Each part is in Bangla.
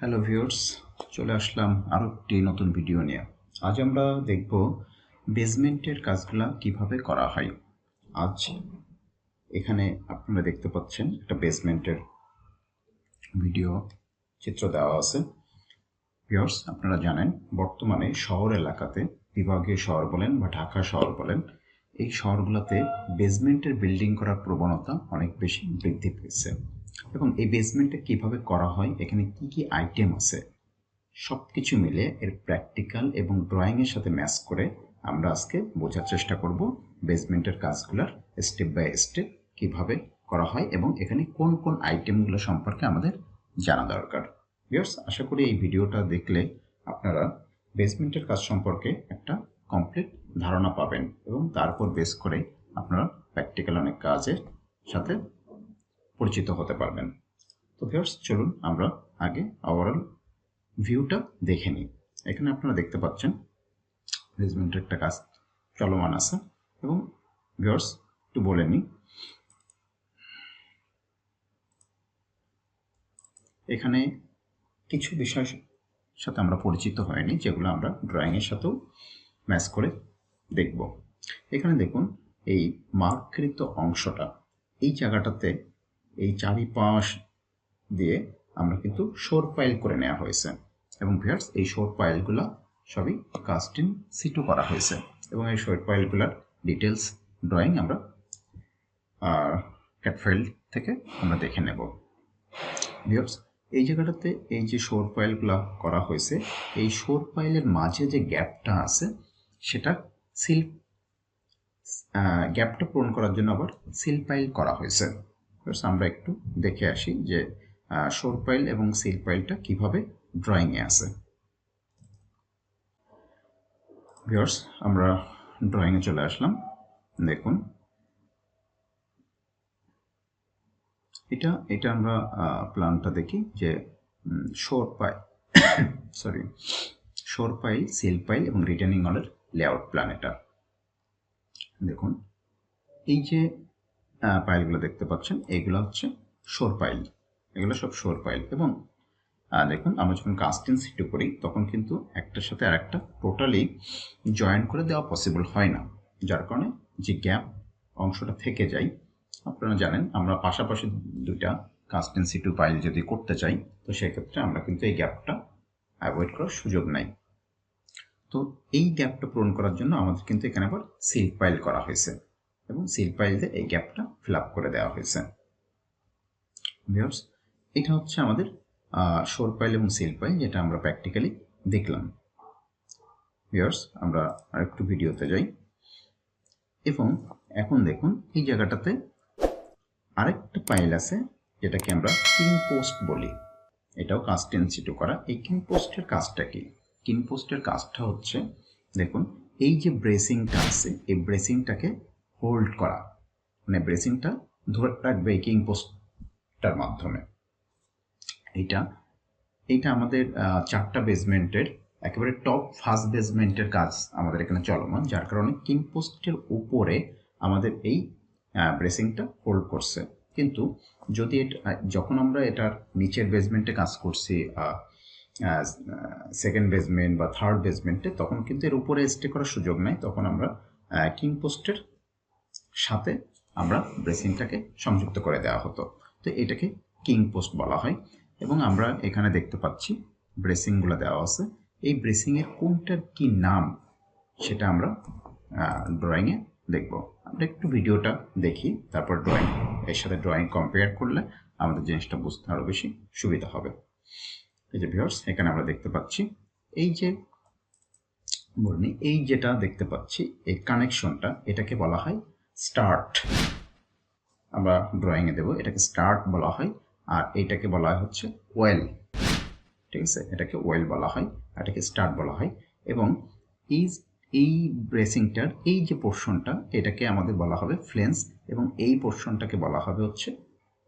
হ্যালো ভিউয়ার্স চলে আসলাম আরও একটি নতুন ভিডিও নিয়ে। আজ আমরা দেখব বেসমেন্টের কাজগুলা কীভাবে করা হয়। আজ এখানে আপনারা দেখতে পাচ্ছেন একটা বেসমেন্টের ভিডিও চিত্র দেওয়া আছে। ভিউয়ার্স আপনারা জানেন, বর্তমানে শহর এলাকাতে, বিভাগীয় শহর বলেন বা ঢাকা শহর বলেন, এই শহরগুলোতে বেসমেন্টের বিল্ডিং করার প্রবণতা অনেক বেশি বৃদ্ধি পেয়েছে। এবং এই বেসমেন্টটা কীভাবে করা হয়, এখানে কি কি আইটেম আছে সব কিছু মিলে এর প্র্যাকটিক্যাল এবং ড্রয়িংয়ের সাথে ম্যাচ করে আমরা আজকে বোঝার চেষ্টা করব বেসমেন্টের কাজগুলোর স্টেপ বাই স্টেপ কীভাবে করা হয় এবং এখানে কোন কোন আইটেমগুলো সম্পর্কে আমাদের জানা দরকার। ভিউয়ার্স আশা করি এই ভিডিওটা দেখলে আপনারা বেসমেন্টের কাজ সম্পর্কে একটা কমপ্লিট ধারণা পাবেন এবং তারপর বেস করে আপনারা প্র্যাকটিক্যাল অনেক কাজের সাথে পরিচিত হতে পারবেন। তো ভিউয়ার্স চলুন আমরা আগে ওভারঅল ভিউটা দেখে নিই। এখানে আপনারা দেখতে পাচ্ছেন বেসমেন্টের একটা কাজ চলমান আছে। এবং ভিউয়ার্স একটু বলে নিই, এখানে কিছু বিষয়ের সাথে আমরা পরিচিত হয়নি, যেগুলো আমরা ড্রয়িংয়ের সাথেও ম্যাচ করে দেখব। এখানে দেখুন, এই মার্ককৃত অংশটা, এই জায়গাটাতে এই চারিপাশ দিয়ে আমরা কিন্তু শোর পাইল করে নেওয়া হয়েছে। এবং ভিয়ার্স এই শোর পাইলগুলো সবই কাস্টিং সিটু করা হয়েছে। এবং এই শোর পাইলগুলোর ডিটেলস ড্রয়িং আমরা ক্যাটফাইল থেকে আমরা দেখে নেব। ভিয়ার্স এই জায়গাটাতে এই যে শোর পাইলগুলো করা হয়েছে, এই শোর পাইলের মাঝে যে গ্যাপটা আছে, সেটা সিল গ্যাপটা পূরণ করার জন্য আবার সিল পাইল করা হয়েছে। আমরা একটু দেখে আসি যে শোর পাইল এবং সিল পাইলটা কীভাবে ড্রয়িংয়ে আছে। ভিওর্স আমরা ড্রয়িংয়ে চলে আসলাম। দেখুন। এটা এটা আমরা প্ল্যানটা দেখি যে shore pile sorry shore pile seal pile এবং রিটার্নিং অলের লেআউট প্ল্যান এটা। দেখুন। এই যে পাইলগুলো দেখতে পাচ্ছেন। এগুলো হচ্ছে শোর পাইল। এগুলো সব শোর পাইল। এবং দেখুন, আমরা যখন কাস্টিং সিটু করি, তখন কিন্তু একটার সাথে আরেকটা টোটালি জয়েন করে দেওয়া পসিবল হয় না। যার কারণে যে গ্যাপ অংশটা থেকে যায়, আপনারা জানেন, আমরা পাশাপাশি দুইটা কাস্টিং সিটু পাইল যদি করতে চাই, তো সেক্ষেত্রে আমরা কিন্তু এই গ্যাপটা অ্যাভয়েড করার সুযোগ নাই। তো এই গ্যাপটা পূরণ করার জন্য আমাদের কিন্তু এখানে আবার সিল পাইল করা হয়েছে। এবং সিল দিয়ে এই গ্যাপটা ফিল আপ করে দেওয়া হয়েছে। ভিউয়ার্স এটা হচ্ছে আমাদের শোর পাইল এবং সিল পাইল যেটা আমরা প্র্যাকটিক্যালি দেখলাম। ভিউয়ার্স আমরা আরেকটু ভিডিওতে যাই। এবং এখন দেখুন, এই জায়গাটাতে আরেকটা পাইল আছে, যেটাকে আমরা কিং পোস্ট বলি। এটাও কাস্ট ইনস্টিটিউ করা। এই কিং পোস্টের কাজটা কি? কিং পোস্টের কাজটা হচ্ছে, দেখুন, এই যে ব্রেসিংটা আছে, এই ব্রেসিংটাকে হোল্ড করা। মানে ব্রেসিংটা ধরে রাখবে এই কিং পোস্টটার মাধ্যমে। এইটা এইটা আমাদের চারটা বেসমেন্টের একেবারে টপ ফার্স্ট বেসমেন্টের কাজ আমাদের এখানে চলমান, যার কারণে কিং পোস্টের উপরে আমাদের এই ব্রেসিংটা হোল্ড করছে। কিন্তু যদি এটা যখন আমরা এটার নিচের বেসমেন্টে কাজ করছি সেকেন্ড বেসমেন্ট বা থার্ড বেসমেন্টে তখন কিন্তু এর উপরে স্টে করার সুযোগ নাই। তখন আমরা কিং পোস্টের সাথে আমরা ব্রেসিংটাকে সংযুক্ত করে দেওয়া হতো। তো এটাকে কিং পোস্ট বলা হয় এবং আমরা এখানে দেখতে পাচ্ছি ব্রেসিংগুলো দেওয়া আছে। এই ব্রেসিংয়ের কোনটার কি নাম সেটা আমরা ড্রয়িংয়ে দেখব। আমরা একটু ভিডিওটা দেখি, তারপর ড্রয়িং এর সাথে ড্রয়িং কম্পেয়ার করলে আমাদের জিনিসটা বুঝতে আরও বেশি সুবিধা হবে। এই যে ভিউয়ার্স এখানে আমরা দেখতে পাচ্ছি, এই যে বলি এই যেটা দেখতে পাচ্ছি, এই কানেকশনটা এটাকে বলা হয় স্টার্ট আমরা ড্রয়িংয়ে দেবো। এটাকে স্টার্ট বলা হয়, আর এইটাকে বলা হয় হচ্ছে ওয়েল ঠিক আছে? এটাকে ওয়েল বলা হয় এটাকে স্টার্ট বলা হয়। এবং এই এই ব্রেসিংটার এই যে পোর্শনটা এটাকে আমাদের বলা হবে ফ্লেন্স এবং এই পোর্শনটাকে বলা হবে হচ্ছে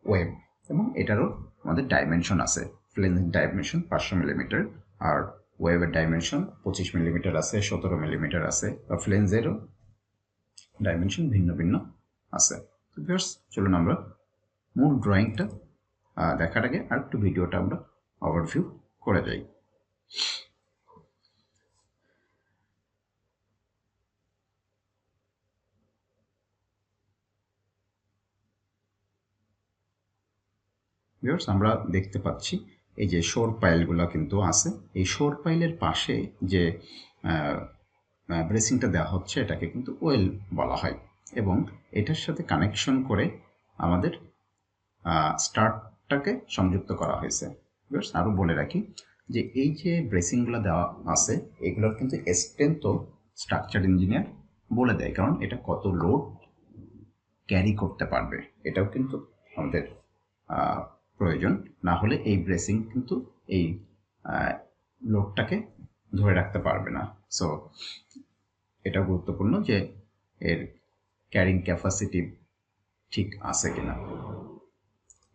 ওয়েব এবং এটারও আমাদের ডাইমেনশন আছে। ফ্লেন্স ডাইমেনশন পাঁচশো মিলিমিটার আর ওয়েবের ডাইমেনশন পঁচিশ মিলিমিটার আছে, সতেরো মিলিমিটার আছে। বা ফ্লেন্সেরও ডাইমেনশন ভিন্ন ভিন্ন আছে। তো ভিউয়ার্স চলুন আমরা মূল ড্রয়িংটা দেখার আগে আর একটু ভিডিওটা আমরা ওভারভিউ করে যাই আমরা দেখতে পাচ্ছি এই যে শোর পাইলগুলো কিন্তু আছে। এই শোর পাইলের পাশে যে ব্রেসিংটা দেওয়া হচ্ছে, এটাকে কিন্তু ওয়েল বলা হয়। এবং এটার সাথে কানেকশন করে আমাদের স্টার্টটাকে সংযুক্ত করা হয়েছে। আরও বলে রাখি যে এই যে ব্রেসিংগুলো দেওয়া আছে, এগুলোর কিন্তু তো স্ট্রাকচার ইঞ্জিনিয়ার বলে দেয়। কারণ এটা কত লোড ক্যারি করতে পারবে, এটাও কিন্তু আমাদের প্রয়োজন। না হলে এই ব্রেসিং কিন্তু এই লোডটাকে ধরে রাখতে পারবে না। সো এটা গুরুত্বপূর্ণ যে এর ক্যারিং ক্যাপাসিটি ঠিক আছে কিনা।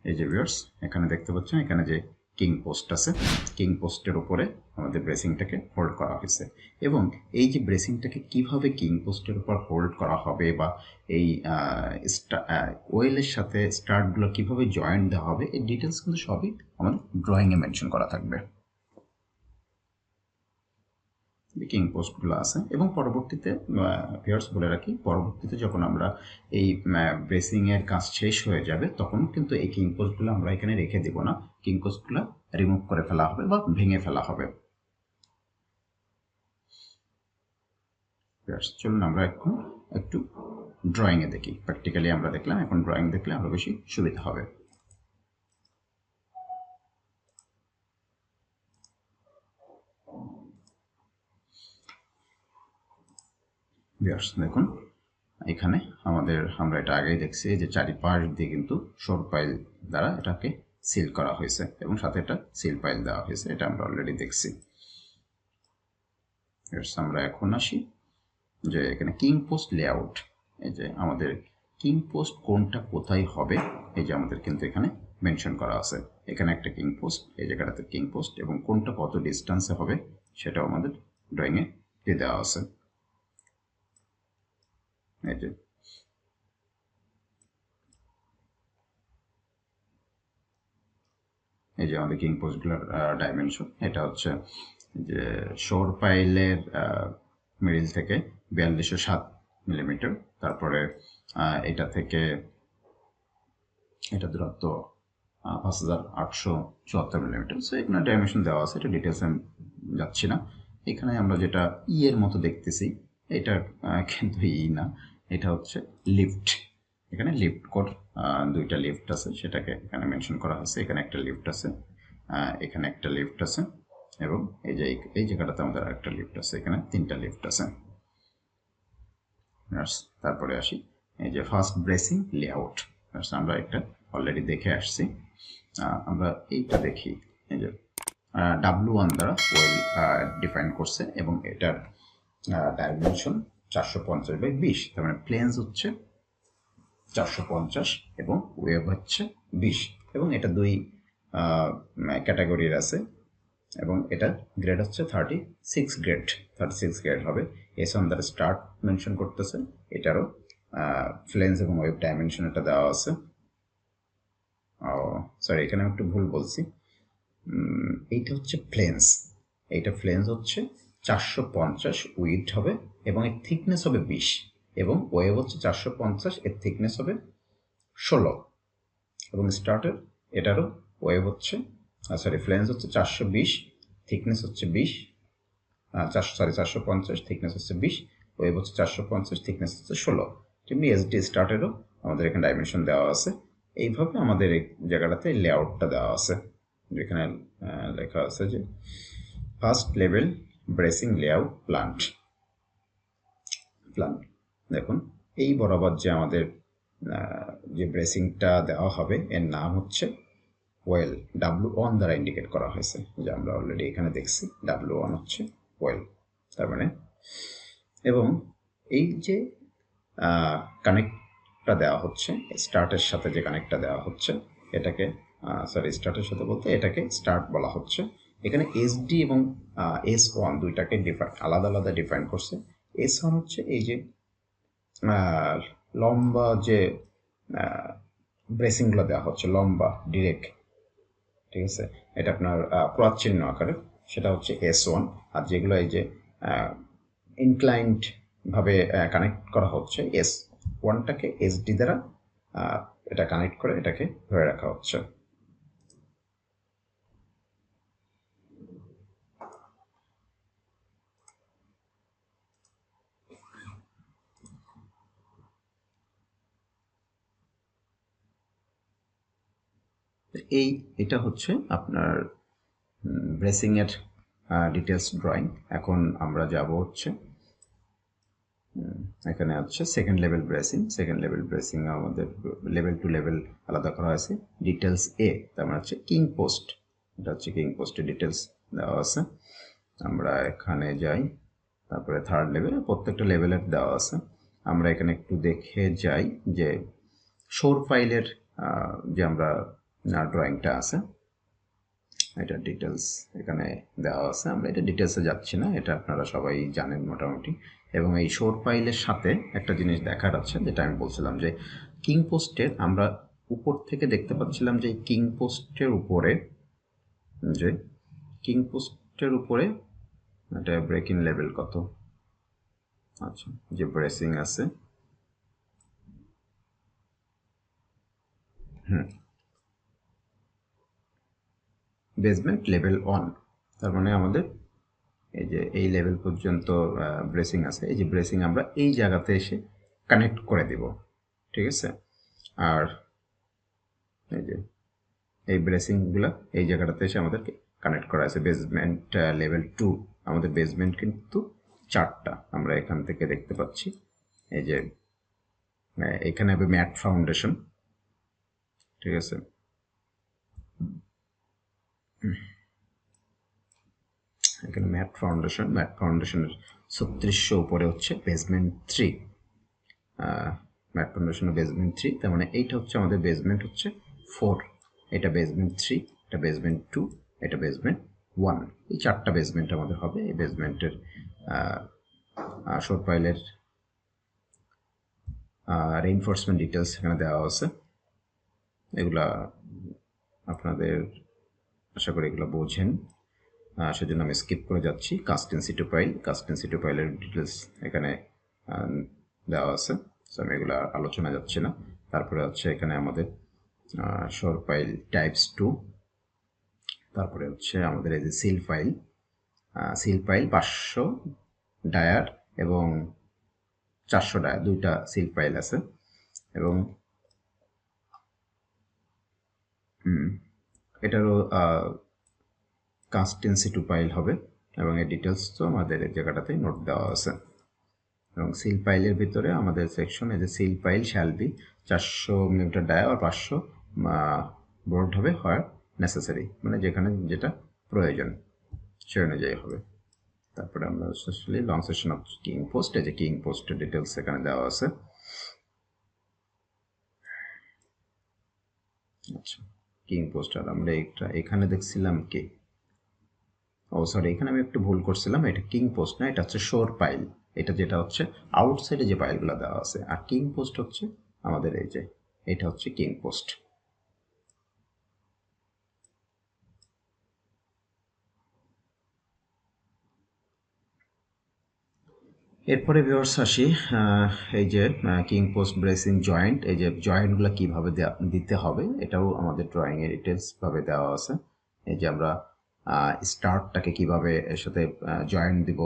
এই যে ভিউয়ার্স এখানে দেখতে পাচ্ছেন, এখানে যে কিং পোস্ট আছে কিং পোস্টের উপরে আমাদের ব্রেসিংটাকে হোল্ড করা হয়েছে। এবং এই যে ব্রেসিংটাকে কীভাবে কিং পোস্টের উপর হোল্ড করা হবে বা এই ওয়েলের সাথে স্টার্টগুলো কীভাবে জয়েন্ট দেওয়া হবে, এই ডিটেলস কিন্তু সবই আমাদের ড্রয়িংয়ে মেনশন করা থাকবে। কিং পোস্টগুলো আছে। এবং পরবর্তীতে ভিউয়ার্স বলে রাখি, পরবর্তীতে যখন আমরা এই ব্রেসিংয়ের কাজ শেষ হয়ে যাবে, তখন কিন্তু এই কিং পোস্টগুলো আমরা এখানে রেখে দেব না। কিং পোস্টগুলো রিমুভ করে ফেলা হবে বা ভেঙে ফেলা হবে। চলুন আমরা এখন একটু ড্রয়িংয়ে দেখি। প্র্যাকটিক্যালি আমরা দেখলাম, এখন ড্রয়িং দেখলে আরও বেশি সুবিধা হবে। দেখুন। এখানে আমাদের আমরা এটা আগেই দেখছি, যে চারিপাশ দিয়ে কিন্তু শোর পাইল দ্বারা এটাকে সিল করা হয়েছে এবং সাথে এটা সিল পাইল দেওয়া হয়েছে, এটা আমরা অলরেডি দেখছি। আমরা এখন আসি, যে এখানে কিং পোস্ট লেআউট এই যে আমাদের কিং পোস্ট কোনটা কোথায় হবে, এই যে আমাদের কিন্তু এখানে মেনশন করা আছে। এখানে একটা কিং পোস্ট এই জায়গাটাতে কিং পোস্ট এবং কোনটা কত ডিস্টেন্সে হবে, সেটাও আমাদের ড্রয়িংয়ে দিয়ে দেওয়া আছে। এই এই যে আমাদের কিং পোস্টগুলোর ডাইমেনশন এটা হচ্ছে যে পাইলের মিডিল থেকে বিয়াল্লিশশো সাত মিলিমিটার তারপরে এটা থেকে এটা দূরত্ব পাঁচ হাজার আটশো চুয়াত্তর মিলিমিটার সো এখানে ডাইমেনশন দেওয়া আছে, এটা ডিটেলস আমি যাচ্ছি না। এখানে আমরা যেটা ই এর মতো দেখতেছি, এটা কিন্তু ই না। এটা হচ্ছে লিফট এখানে লিফট কোড দুইটা লিফট আছে, সেটাকে এখানে মেনশন করা হয়েছে। এখানে একটা লিফট আছে এখানে একটা লিফট আছে, এবং এই যে, এই জায়গাটাতে আমাদের একটা লিফট আছে, এখানে তিনটা লিফট আছে। তারপরে আসি। এই যে ফার্স্ট ব্রেসিং লেআউট আমরা একটা অলরেডি দেখে আসছি। আমরা এইটা দেখি। এই যে ডাব্লু ওয়ান দ্বারা ওয়েল ডিফাইন করছে, এবং এটার ডাইমেনশন চারশো পঞ্চাশ বাই বিশ, তার মানে প্লেন্স হচ্ছে চারশো পঞ্চাশ এবং ওয়েভ হচ্ছে বিশ। এবং এটা দুই ক্যাটাগরির আছে এবং এটা গ্রেড হচ্ছে thirty six grade thirty six grade হবে। As on the start mention করতেছে। এটারও ফ্লেন্স এবং ওয়েব ডাইমেনশন এটা দেওয়া আছে। ও সরি এখানে আমি একটু ভুল বলছি। এইটা হচ্ছে ফ্লেন্স এইটা ফ্লেন্স হচ্ছে চারশো পঞ্চাশ উইথ হবে এবং এর থিকনেস হবে বিশ এবং ওয়েভ হচ্ছে চারশো পঞ্চাশ, এর থিকনেস হবে ষোলো। এবং স্টার্টের এটারও ওয়েভ হচ্ছে সরি ফ্লেন্স হচ্ছে চারশো বিশ থিকনেস হচ্ছে বিশ চারশো সরি চারশো পঞ্চাশ থিকনেস হচ্ছে বিশ ওয়েভ হচ্ছে চারশো পঞ্চাশ থিকনেস হচ্ছে ষোলো। তেমনি এসডি স্টার্টেরও আমাদের এখানে ডাইমেনশন দেওয়া আছে। এইভাবে আমাদের এই জায়গাটাতে লেআউটটা দেওয়া আছে। যেখানে লেখা আছে যে first level bracing layout plant. Plant, দেখুন, এই বরাবর যে আমাদের যে ব্রেসিংটা দেওয়া হবে, এর নাম হচ্ছে ওয়েল ডাব্লু ওয়ান দ্বারা ইন্ডিকেট করা হয়েছে, যে আমরা অলরেডি এখানে দেখছি ডাব্লু ওয়ান হচ্ছে ওয়েল, তার মানে। এবং এই যে কানেক্টটা দেওয়া হচ্ছে, স্টার্টের সাথে যে কানেক্টটা দেওয়া হচ্ছে, এটাকে সরি স্টার্টের সাথে বলতে এটাকে স্টার্ট বলা হচ্ছে এখানে এসডি এবং এস ওয়ান দুইটাকে ডিফাইন আলাদা আলাদা ডিফাইন করছে। এস ওয়ান হচ্ছে এই যে লম্বা যে ব্রেসিংগুলো দেওয়া হচ্ছে, লম্বা ডিরেক্ট ঠিক আছে? এটা আপনার ক্রস চিহ্ন আকারে, সেটা হচ্ছে এস ওয়ান আর যেগুলো এই যে ইনক্লাইন্ড ভাবে কানেক্ট করা হচ্ছে এস ওয়ানটাকে এস ডি দ্বারা এটা কানেক্ট করে এটাকে ধরে রাখা হচ্ছে। এই, এটা হচ্ছে আপনার ব্রেসিং এর ডিটেলস ড্রয়িং এখন আমরা যাব হচ্ছে এখানে হচ্ছে second level bracing second level bracing আমাদের লেভেল টু লেভেল আলাদা করা হয়েছে। ডিটেলস এ তার মানে হচ্ছে কিং পোস্ট এটা হচ্ছে কিং পোস্টের ডিটেলস দেওয়া আছে। আমরা এখানে যাই, তারপরে থার্ড লেভেল প্রত্যেকটা লেভেলের দেওয়া আছে। আমরা এখানে একটু দেখে যাই যে শোর ফাইলের যে আমরা ড্রয়িংটা আছে। এটা ডিটেলস এখানে দেওয়া আছে। আমরা এটা ডিটেলসে যাচ্ছি না, এটা আপনারা সবাই জানেন মোটামুটি। এবং এই শোর ফাইলের সাথে একটা জিনিস দেখার আছে, যেটা আমি বলছিলাম যে কিং পোস্টের আমরা উপর থেকে দেখতে পাচ্ছিলাম যে কিং পোস্টের উপরে যে কিং পোস্টের উপরে এটা ব্রেকিং লেভেল কত? আচ্ছা যে ব্রেসিং আছে। হুম। বেসমেন্ট লেভেল ওয়ান তার মানে আমাদের এই যে এই লেভেল পর্যন্ত ব্রেসিং আছে। এই যে ব্রেসিং আমরা এই জায়গাতে এসে কানেক্ট করে দিব। ঠিক আছে? আর এই যে এই ব্রেসিংগুলো এই জায়গাটাতে এসে আমাদেরকে কানেক্ট করা আছে। বেসমেন্ট লেভেল টু আমাদের বেসমেন্ট কিন্তু চারটা আমরা এখান থেকে দেখতে পাচ্ছি। এই যে এখানে হবে ম্যাট ফাউন্ডেশন। ঠিক আছে? এখানে ম্যাট ফাউন্ডেশন ম্যাট ফাউন্ডেশনের ছত্রিশশো উপরে হচ্ছে বেসমেন্ট থ্রি ম্যাট ফাউন্ডেশনের বেসমেন্ট থ্রি তার মানে এইটা হচ্ছে আমাদের বেসমেন্ট হচ্ছে ফোর এটা বেসমেন্ট থ্রি এটা বেসমেন্ট টু এটা বেসমেন্ট ওয়ান এই চারটা বেসমেন্ট আমাদের হবে, এই বেসমেন্টের শোর পাইলের রেইনফোর্সমেন্ট ডিটেলস এখানে দেওয়া আছে। এগুলা আপনাদের আশা করি এগুলো বোঝেন। সেজন্য আমি স্কিপ করে যাচ্ছি। Cast in situ pile cast in situ পাইলের details এখানে দেওয়া আছে। সো আমি এগুলো আলোচনা যাচ্ছে না। তারপরে হচ্ছে এখানে আমাদের শোর ফাইল টাইপস টু তারপরে হচ্ছে আমাদের এই যে সিল ফাইল সিল ফাইল পাঁচশো ডায়ার এবং চারশো ডায়ার দুইটা সিল ফাইল আছে। এবং হুম, এটারও কাস্টেন্সি টু পাইল হবে এবং এই ডিটেলস তো আমাদের এই জায়গাটাতে নোট দেওয়া আছে। এবং সিল পাইলের ভিতরে আমাদের সেকশন এই যে সিল পাইল শ্যাল বি চারশো মিলিমিটার ডায়া আর পাঁচশো বোর্ড হবে হয় নেসেসারি মানে যেখানে যেটা প্রয়োজন সে অনুযায়ী হবে। তারপরে আমরা specially long section of king post এই যে কিং পোস্টের ডিটেলস এখানে দেওয়া আছে। আচ্ছা। King poster. আমরা এটা এখানে দেখছিলাম কে? ও সরি এখানে আমি একটু ভুল করছিলাম। এটা কিং পোস্ট না, এটা হচ্ছে শোর পাইল। এটা যেটা হচ্ছে আউটসাইডে যে পাইলগুলো দেওয়া আছে। আর কিং পোস্ট হচ্ছে আমাদের এই যে, এটা হচ্ছে কিং পোস্ট। এরপরে ভিউয়ার্স আসি এই যে কিং পোস্ট ব্রেসিং জয়েন্ট এই যে জয়েন্টগুলো কীভাবে দিতে হবে, এটাও আমাদের ড্রয়িং এর ডিটেলস ভাবে দেওয়া আছে। এই যে আমরা স্টার্টটাকে কীভাবে এর সাথে জয়েন্ট দিব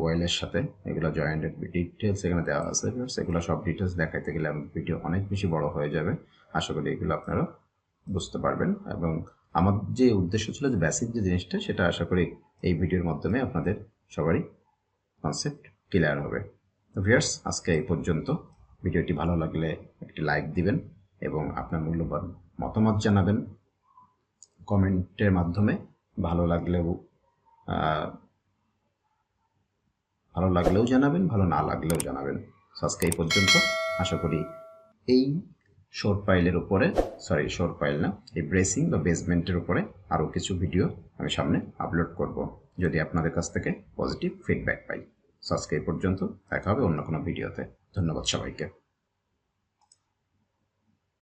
ওয়েলের সাথে, এগুলো জয়েন্টের ডিটেলস এখানে দেওয়া আছে। এগুলো সব ডিটেলস দেখাইতে গেলে আমাদের ভিডিও অনেক বেশি বড় হয়ে যাবে। আশা করি এগুলো আপনারা বুঝতে পারবেন। এবং আমার যে উদ্দেশ্য ছিল যে বেসিক যে জিনিসটা, সেটা আশা করি এই ভিডিওর মাধ্যমে আপনাদের সবারই কনসেপ্ট ক্লিয়ার হবে। তো ভিউয়ার্স, আজকে এই পর্যন্ত। ভিডিওটি ভালো লাগলে একটি লাইক দিবেন এবং আপনার মূল্যবান মতামত জানাবেন। কমেন্টের মাধ্যমে ভালো লাগলেও ভালো লাগলেও জানাবেন, ভালো না লাগলেও জানাবেন। আজকে এই পর্যন্ত। আশা করি এই শোর পাইলের উপরে সরি শোর পাইল না, এই ব্রেসিং বা বেসমেন্টের উপরে আরও কিছু ভিডিও আমি সামনে আপলোড করব। যদি আপনাদের কাছ থেকে পজিটিভ ফিডব্যাক পাই। এই পর্যন্ত দেখা হবে অন্য কোনো ভিডিওতে। ধন্যবাদ সবাইকে।